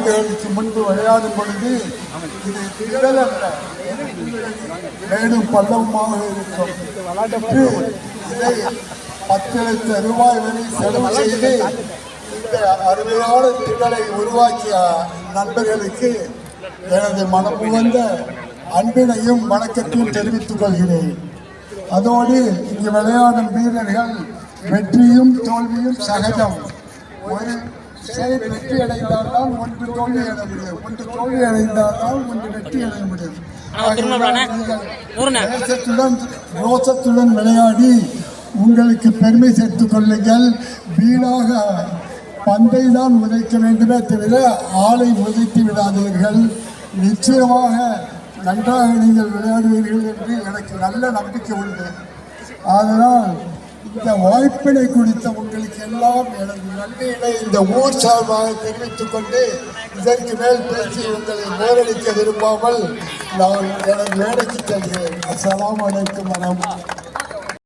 ஆண்டுகளுக்கு முன்பு விளையாடும் பொழுது இது திடல் அல்ல மேலும் பள்ளவுமாக இருக்கும். இதை பத்து லட்சம் ரூபாய் வரை செலவு செய்து இந்த அருமையான திடலை உருவாக்கிய நண்பர்களுக்கு எனது மனமுகந்த அன்பினையும் வணக்கத்தையும் தெரிவித்துக் கொள்கிறேன். அதோடு இங்கு விளையாடும் வீரர்கள் வெற்றியும் தோல்வியும் சகஜம். ஒரு செயல் வெற்றி அடைந்தால்தான் ஒன்று தோல்வி அடைய முடியும். ஒன்று தோல்வி அடைந்தால்தான் ஒன்று வெற்றி அடைய முடியும். நீங்கள் நேசத்துடன் ரோசத்துடன் விளையாடி உங்களுக்கு பெருமை சேர்த்துக் கொள்ளுங்கள். வீணாக பந்தை தான் உதைக்க வேண்டுமே தவிர ஆளை உதைத்து விடாதீர்கள். நிச்சயமாக நன்றாக நீங்கள் விளையாடுவீர்கள் என்று எனக்கு நல்ல நம்பிக்கை உண்டு. அதனால் இந்த வாய்ப்பினை குறித்த உங்களுக்கு எல்லாம் எனது நன்றியினை இந்த ஊர் சார்பாக தெரிவித்துக் கொண்டு இதற்கு மேல் பேசி உங்களை நேரடிக்க விரும்பாமல் நான் எனது வேலைக்கு செல்கிறேன். அசலாம் அனைத்து வரஹ்மத்துல்லாஹி